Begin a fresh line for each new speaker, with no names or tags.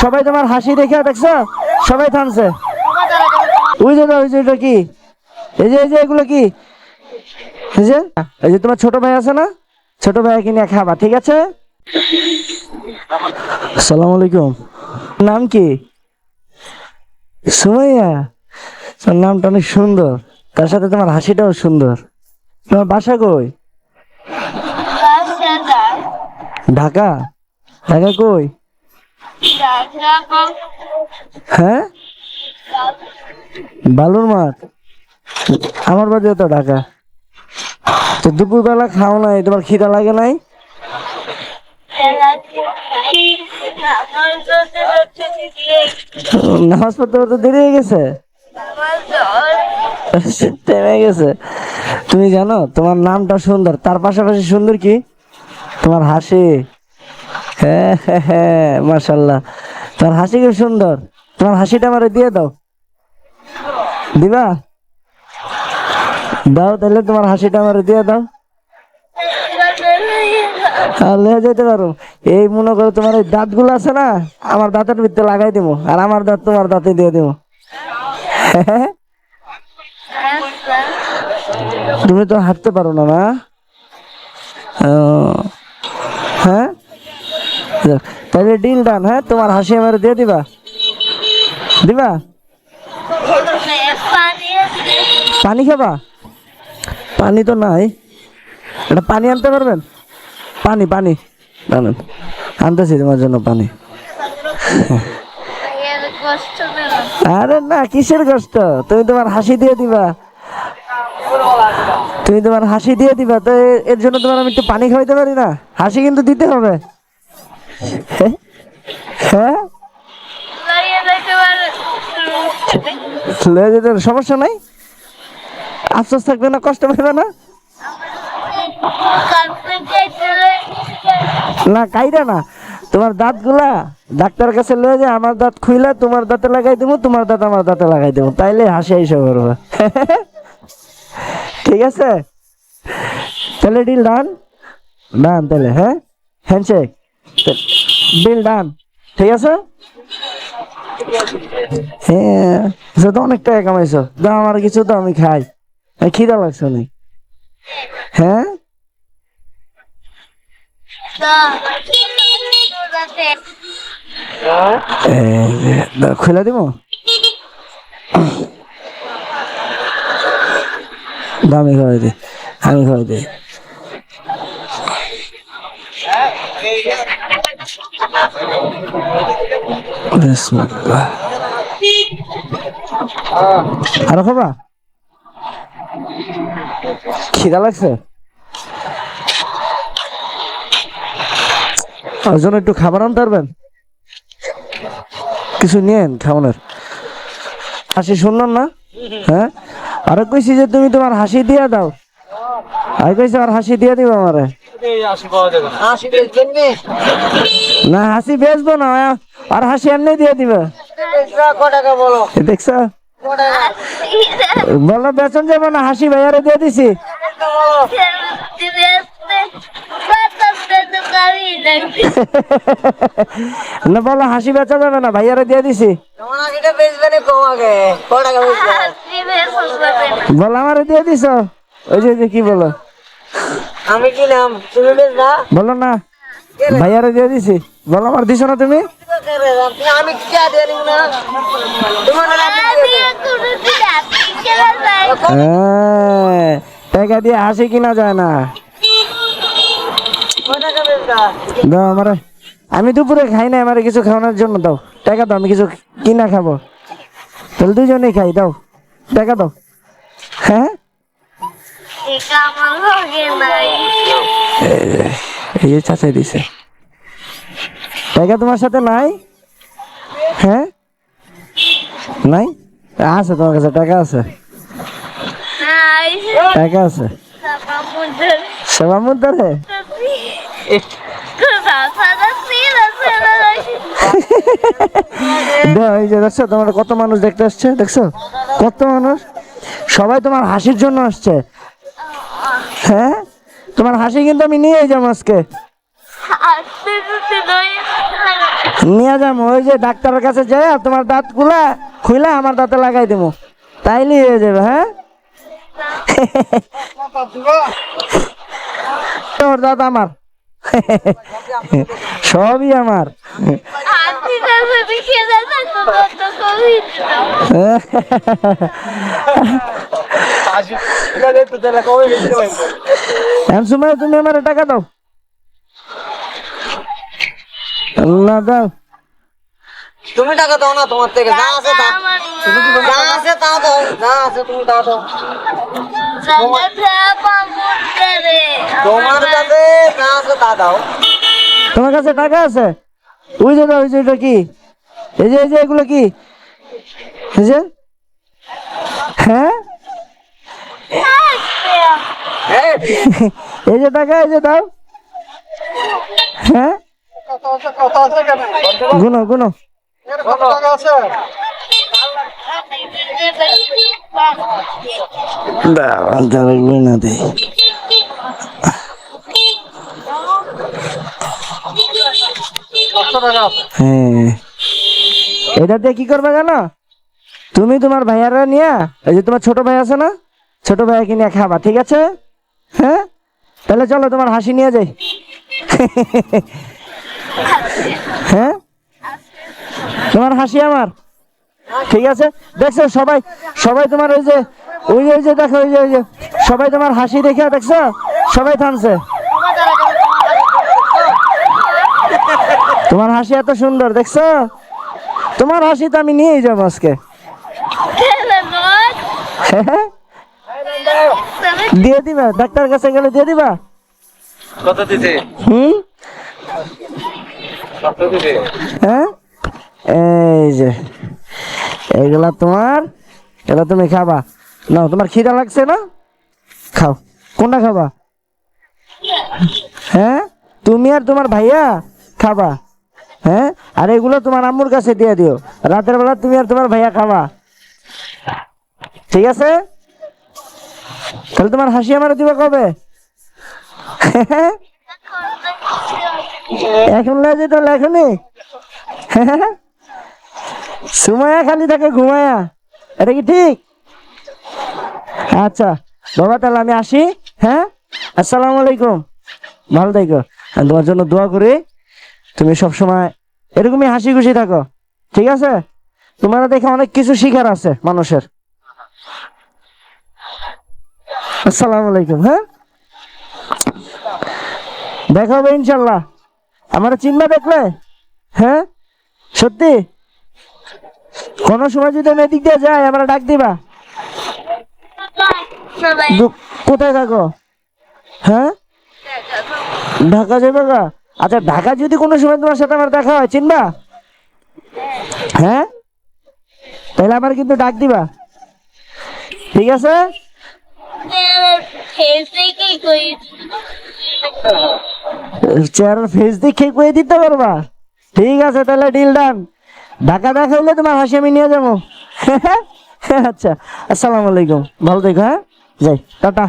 সবাই তোমার হাসি দেখে দেখছ? সবাই থামছে। ওই যে ওই যে কি? এই যে এই যে এগুলো কি? এই যে এই যে তোমার ছোট ভাই আছে না? ছোট ভাইকে কিনে খাবা ঠিক আছে? আসসালামু আলাইকুম। নাম কি? সুমাইয়া। তোর নামটা অনেক সুন্দর। তার সাথে তোমার হাসিটাও সুন্দর। তোমার বাসা কই? ঢাকা। ঢাকা কই? হ্যাঁ? বালুর মাঠ? আমার বাড়িও তো ঢাকা। তো দুপুরবেলা খাও নাই, তোমার খিদা লাগে নাই? নামাজ পড়তে পড়তে দেরি হয়ে গেছে? থেমে গেছে। তুমি জানো, তোমার নামটা সুন্দর, তার পাশাপাশি সুন্দর কি? তোমার হাসি। হ্যাঁ হ্যাঁ হ্যাঁ মার্শাল্লাহ তোমার হাসি খুব সুন্দর। তোমার হাসিটা আমারে দিয়ে দাও। দিবা? দাও তাহলে তোমার হাসিটা আমারে দিয়ে দাও। আর লয়ে যেতে পারো। এই মনে করো তোমার এই দাঁতগুলো আছে না, আমার দাঁতের ভিতরে লাগাই দিব আর আমার দাঁত তোমার দাঁতে দিয়ে দিব তুমি তো হাঁটতে পারো না না হ্যাঁ? তাহলে ডিল ডান হ্যাঁ? তোমার হাসি দিয়ে দিবা? দিবা? পানি খাবা? পানি তো নাই। এটা পানি আনতে পারবেন? পানি পানি। আনতেছি তোমার জন্য পানি। আরে না, কিসের কষ্ট? তুমি তোমার হাসি দিয়ে দিবা। তুমি তোমার হাসি দিয়ে দিবা, তো এর জন্য তোমার আমি একটু পানি খাওয়াইতে পারি না। হাসি কিন্তু দিতে হবে। লয়ে সমস্যা নাই? আফসোস থাকবে না, কষ্ট পাবে না? না, কাইরা না। তোমার দাঁতগুলা ডাক্তার কাছে লয়ে যায়, আমার দাঁত খুইলা তোমার দাঁতে লাগাই দেবো, তোমার দাঁত আমার দাঁতে লাগাই দেবো। তাইলে হাসি আইসা করব। ঠিক আছে? তাহলে ডিল ডান ডান তাহলে হ্যাঁ? হ্যান্ডশেক ডিল ডান ঠিক আছে? হ্যাঁ তো অনেক টাকা কামাইছো দাও আমার কিছু তো আমি খাই। খিদা লাগছে নি হ্যাঁ? খুলে দিব? দাও, আমি খাওয়াই দিই আমি খাওয়াই দিই আরও খিদা লাগছে? ওর জন্য একটু খাবার আনতে পারবেন? কিছু নিয়েন খাওয়ানোর হাসি শুনলাম না? হ্যাঁ? আরে কইছি যে তুমি তোমার হাসি দিয়ে দাও। আর কইছি আর হাসি দিয়ে দিবা আমারে? না, হাসি বেচবো না আর হাসি এমনি দিয়ে দিবে। দেখছ? বলো, বেচন যাব না, হাসি ভাইয়ারে দিয়ে দিছি। না, বলো, হাসি বেচা যাবে না, ভাইয়ারে দিয়ে দিছি। বলো, আমারে দিয়ে দিছ? ওই যে কি বলো?
আমি কি নাম? তুমি বেশ না
বলো না। ভাইয়ারে দিয়ে দিছি। বলো আমার দিছো না তুমি?
আমি কি দিয়ে দিব না? তোমার
হ্যাঁ, টাকা দিয়ে হাসি কিনা যায় না। দাও আমারে। আমি দুপুরে খাই না আমারে কিছু খাওয়ানোর জন্য দাও। টাকা দাও আমি কিছু কিনা খাব। তাহলে দুজনেই খাই দাও। টাকা দাও। হ্যাঁ? এই যে চাচাই দিছে। টাকা তোমার সাথে নাই? হ্যাঁ? নাই? আছে তোমার কাছে, টাকা আছে? টাকা আছে? সেবা দেখছ, তোমার কত মানুষ দেখতে আসছে, দেখছ? কত মানুষ? সবাই তোমার হাসির জন্য আসছে। হ্যাঁ? তোমার হাসি কিন্তু আমি নিয়ে যাব আজকে। নিয়ে যাব ওই যে ডাক্তারের কাছে যাই আর তোমার দাঁতগুলা খুইলা আমার দাঁতে লাগাই দেবো। তাইলেই হয়ে যাবে হ্যাঁ? তোর দাঁত আমার। সবই আমার। তুমি আমার টাকা দাও। না দাও।
তুমি টাকা দাও না তোমার থেকে যা আছে তা যা আছে তা দাও যা আছে তুমি তা দাও। তোমার কাছে যা আছে তা দাও।
তোমার কাছে টাকা আছে? ওই যে দাও ওই যে এটা কি? এই যে এই যে এগুলো কি? এই যে? হ্যাঁ?
এই,
যে টাকা এই যে দাও। হ্যাঁ? গুনো গুনো। না দে। হ্যাঁ। দিয়ে কি করবে জানো? তুমি তোমার ভাইয়ারা নিয়ে, এই যে তোমার ছোট ভাই আছে না? ছোট ভাইয়াকে নিয়ে খাবা, ঠিক আছে? হ্যাঁ? তাহলে চলো তোমার হাসি নিয়ে যাই। হ্যাঁ? তোমার হাসি আমার। ঠিক আছে? দেখছ সবাই সবাই তোমার ওই যে ওই যে দেখো ওই যে, সবাই তোমার হাসি দেখে, দেখছ? সবাই থামছে। তোমার হাসি এত সুন্দর দেখছ? তোমার হাসি তো আমি নিয়েই যাব আজকে? দিয়ে দিবা ডাক্তার কাছে গেলে দিয়ে দিবা?
কত দিতে?
হুম? হ্যাঁ? এই যে এইগুলা তোমার এগুলা তুমি খাবা। নাও তোমার খিদা লাগছে না? খাও। কোনটা খাবা? হ্যাঁ? তুমি আর তোমার ভাইয়া খাবা। হ্যাঁ? আর এগুলো তোমার আম্মুর কাছে দিয়ে দিও। রাতের বেলা তুমি আর তোমার ভাইয়া খাবা। ঠিক আছে? তাহলে তোমার হাসি আমার দিবা কবে? এখন লাগে তাহলে এখনই সুমায়া খালি থাকে ঘুমায়া এটা কি ঠিক? আচ্ছা বাবা তাহলে আমি আসি হ্যাঁ? আসসালামু আলাইকুম। ভালো থাকো। তোমার জন্য দোয়া করি। তুমি সব সময় এরকমই হাসি খুশি থাকো ঠিক আছে? তোমার দেখে অনেক কিছু শিখার আছে মানুষের। আসসালামু আলাইকুম হ্যাঁ? দেখা হবে ইনশাল্লাহ। আমার চিন্তা দেখলে? হ্যাঁ? সত্যি? কোনো সময় যদি আমি এদিক দিয়ে যাই আমরা ডাক দিবা? কোথায় থাকো? হ্যাঁ? ঢাকা যাবে গা? আচ্ছা ঢাকা যদি কোনো সময় তোমার সাথে আমার দেখা হয়, চিনবা? হ্যাঁ? তাহলে আমার কিন্তু ডাক দিবা। ঠিক আছে? চেয়ারের ফেস দেখে কয়ে দিতে পারবা। ঠিক আছে, তাহলে ডিল ডান ঢাকা দেখা হইলে তোমার হাসি আমি নিয়ে যাব। আচ্ছা আসসালামু আলাইকুম। ভালো থেকো হ্যাঁ? যাই, টাটা।